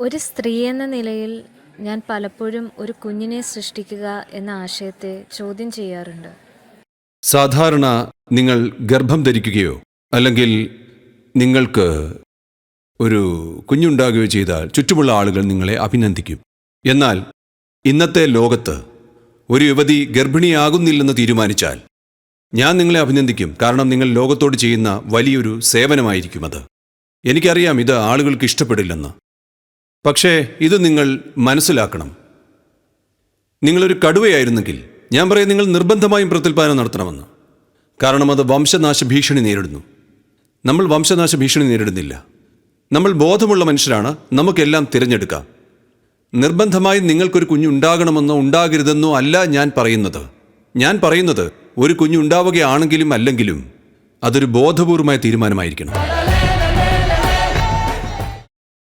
ഒരു സ്ത്രീ എന്ന നിലയിൽ ഞാൻ പലപ്പോഴും ഒരു കുഞ്ഞിനെ സൃഷ്ടിക്കുക എന്ന ആശയത്തെ ചോദ്യം ചെയ്യാറുണ്ട്. സാധാരണ നിങ്ങൾ ഗർഭം ധരിക്കുകയോ അല്ലെങ്കിൽ നിങ്ങൾക്ക് ഒരു കുഞ്ഞുണ്ടാകുകയോ ചെയ്താൽ ചുറ്റുമുള്ള ആളുകൾ നിങ്ങളെ അഭിനന്ദിക്കും. എന്നാൽ ഇന്നത്തെ ലോകത്ത് ഒരു യുവതി ഗർഭിണിയാകുന്നില്ലെന്ന് തീരുമാനിച്ചാൽ ഞാൻ നിങ്ങളെ അഭിനന്ദിക്കും. കാരണം നിങ്ങൾ ലോകത്തോട് ചെയ്യുന്ന വലിയൊരു സേവനമായിരിക്കും അത്. എനിക്കറിയാം ഇത് ആളുകൾക്ക് ഇഷ്ടപ്പെടില്ലെന്ന്. പക്ഷേ ഇത് നിങ്ങൾ മനസ്സിലാക്കണം. നിങ്ങളൊരു കടുവയായിരുന്നെങ്കിൽ ഞാൻ പറയും നിങ്ങൾ നിർബന്ധമായും പ്രത്യുൽപാദനം നടത്തണമെന്ന്. കാരണം അത് വംശനാശ ഭീഷണി നേരിടുന്നു. നമ്മൾ വംശനാശ ഭീഷണി നേരിടുന്നില്ല. നമ്മൾ ബോധമുള്ള മനുഷ്യരാണ്. നമുക്കെല്ലാം തിരഞ്ഞെടുക്കാം. നിർബന്ധമായും നിങ്ങൾക്കൊരു കുഞ്ഞുണ്ടാകണമെന്നോ ഉണ്ടാകരുതെന്നോ അല്ല ഞാൻ പറയുന്നത്. ഞാൻ പറയുന്നത് ഒരു കുഞ്ഞുണ്ടാവുകയാണെങ്കിലും അല്ലെങ്കിലും അതൊരു ബോധപൂർവമായ തീരുമാനമായിരിക്കണം.